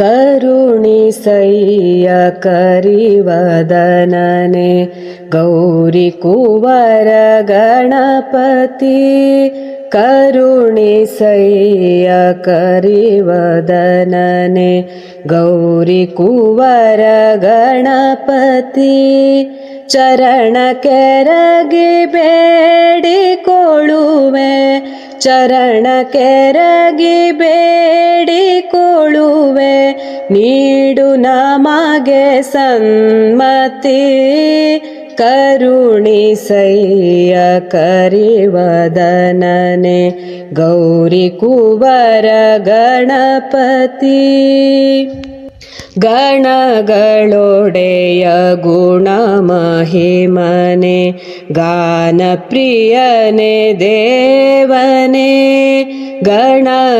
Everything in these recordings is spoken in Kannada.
करिवदनने गौरि कुवरगणपति ಕರುಣಿಸಯ್ಯ ಕರಿವದನನೆ ಗೌರಿ ಕುವರ ಗಣಪತಿ ಚರಣ ಕೆರಗಿ ಬೇಡಿಕೊಳ್ಳುವೆ ಚರಣ ಕೆರಗಿ ಬೇಡಿಕೊಳ್ಳುವೆ ನೀಡು ನಮಗೆ ಸನ್ಮತಿ करुणीशैय्यकरिवदनने करिवदनने कुवर गणपति ಗಣಗಳೊಡೆಯ ಗುಣ ಮಹಿಮನೆ ಗಾನ ಪ್ರಿಯನೆ ದೇವನೆ ಗಣಗಳೊಡೆಯ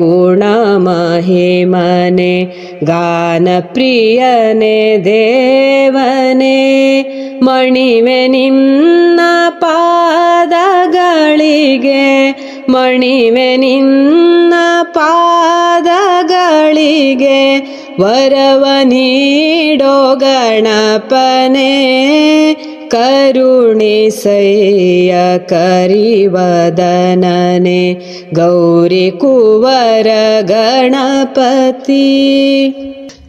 ಗುಣ ಮಹಿಮನೆ ಗಾನ ಪ್ರಿಯನೆ ದೇವನೆ ಮಣಿವೆ ನಿನ್ನ ಪಾದಗಳಿಗೆ ಮಣಿವೆ ನಿನ್ನ ಪಾದ वरवनीडो गणपने करुणे सैय करिवदनने गौरि कुवर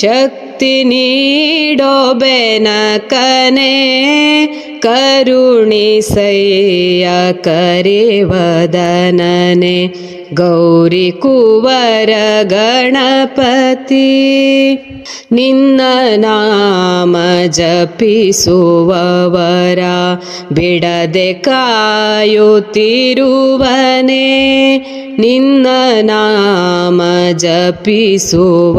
शक् ीडोबे न ಗೌರಿ ಕುವರ वदनने गौरी कुवर ಜಪಿಸುವವರ ಬಿಡದೆ ಕಾಯುತ್ತಿರುವನೆ ನಿನ್ನ ನಾಮ जपिसुव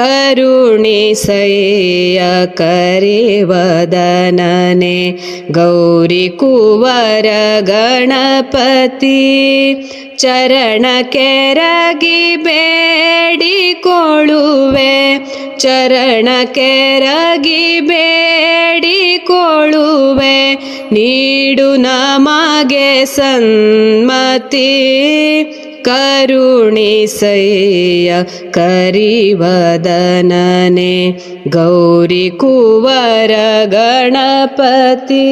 ಕರುಣಿಸಯ್ಯ ಕರಿವದನನೆ ಗೌರಿ ಕುವರ ಗಣಪತಿ ಚರಣ ಕೆರಗಿ ಬೇಡಿಕೊಳ್ಳುವೆ ಚರಣ ಕೆರಗಿ ಬೇಡಿಕೊಳ್ಳುವೆ ನೀಡು ನಮಗೆ ಸನ್ಮತಿ करुणीसेय करिवदनने गौरि गणपती